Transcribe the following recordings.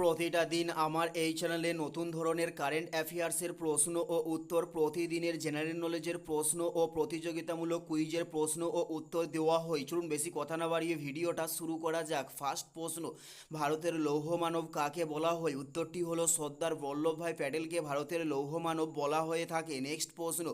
প্রতিটা দিন আমার এই চ্যানেলে নতুন ধরনের কারেন্ট অ্যাফেয়ার্সের প্রশ্ন ও উত্তর, প্রতিদিনের জেনারেল নলেজের প্রশ্ন ও প্রতিযোগিতামূলক কুইজের প্রশ্ন ও উত্তর দেওয়া হয়। চলুন বেশি কথা না বাড়িয়ে ভিডিওটা শুরু করা যাক। ফার্স্ট প্রশ্ন, ভারতের লৌহ মানব কাকে বলা হয়? উত্তরটি হলো সর্দার বল্লভভাই প্যাটেলকে ভারতের লৌহ মানব বলা হয়ে থাকে। নেক্সট প্রশ্ন,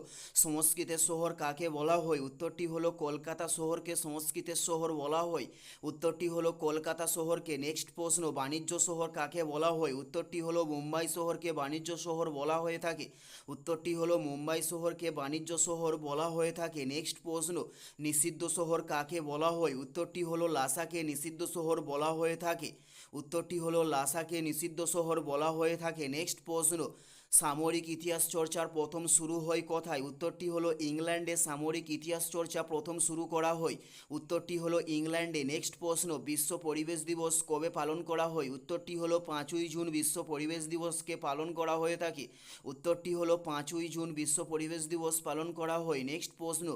সংস্কৃতের শহর কাকে বলা হয়? উত্তরটি হলো কলকাতা শহরকে সংস্কৃতের শহর বলা হয়। উত্তরটি হলো কলকাতা শহরকে। নেক্সট প্রশ্ন, বাণিজ্য শহর কাকে বলা হয়। উত্তরটি হলো, মুম্বাই শহরকে বাণিজ্য শহর বলা হয়ে থাকে। উত্তরটি হলো, মুম্বাই শহরকে বাণিজ্য শহর বলা হয়ে থাকে। নেক্সট প্রশ্ন, নিষিদ্ধ শহর কাকে বলা হয়? উত্তরটি হলো, লাসাকে নিষিদ্ধ শহর বলা হয়ে থাকে। উত্তরটি হলো, লাসাকে নিষিদ্ধ শহর বলা হয়ে থাকে। নেক্সট প্রশ্ন সামরিক ইতিহাস চর্চার প্রথম শুরু হয় কথায়? উত্তরটি হলো ইংল্যান্ডে সামরিক ইতিহাস চর্চা প্রথম শুরু করা হয়। উত্তরটি হলো ইংল্যান্ডে। নেক্সট প্রশ্ন, বিশ্ব পরিবেশ দিবস কবে পালন করা হয়? উত্তরটি হলো পাঁচই জুন, বিশ্ব পরিবেশ দিবসকে পালন করা হয়ে থাকে। উত্তরটি হলো পাঁচই জুন, বিশ্ব পরিবেশ দিবস পালন করা হয়। নেক্সট প্রশ্ন,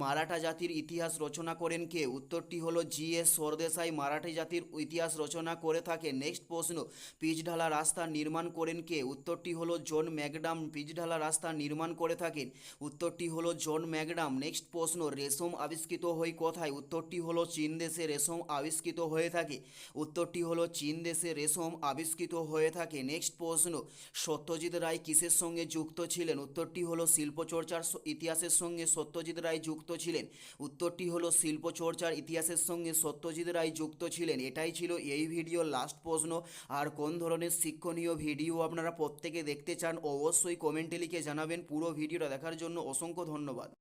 মারাঠা জাতির ইতিহাস রচনা করেন কে? উত্তরটি হলো জি এস সরদেশাই মারাঠি জাতির ইতিহাস রচনা করে থাকে নেক্সট প্রশ্ন, পিচঢালা রাস্তা নির্মাণ করেন কে? উত্তরটি হলো জন ম্যাকডাম পিচঢালা রাস্তা নির্মাণ করে থাকেন। উত্তরটি হলো জন ম্যাকডাম নেক্সট প্রশ্ন, রেশম আবিষ্কৃত হয় কোথায়? উত্তরটি হলো চীন দেশে রেশম আবিষ্কৃত হয়ে থাকে। উত্তরটি হলো চীন দেশে রেশম আবিষ্কৃত হয়ে থাকে। নেক্সট প্রশ্ন, সত্যজিৎ রায় কিসের সঙ্গে যুক্ত ছিলেন? উত্তরটি হলো শিল্পচর্চার ইতিহাসের সঙ্গে সত্যজিৎ রায় যুক্ত ছিলেন। উত্তরটি হলো শিল্পচর্চার ইতিহাসের সঙ্গে সত্যজিৎ রায় যুক্ত ছিলেন। এটাই ছিল এই ভিডিওর লাস্ট প্রশ্ন। আর কোন ধরনের শিক্ষণীয় ভিডিও আপনারা প্রত্যেকে দেখতে চান অবশ্যই কমেন্টে লিখে জানাবেন। পুরো ভিডিওটা দেখার জন্য অসংখ্য ধন্যবাদ।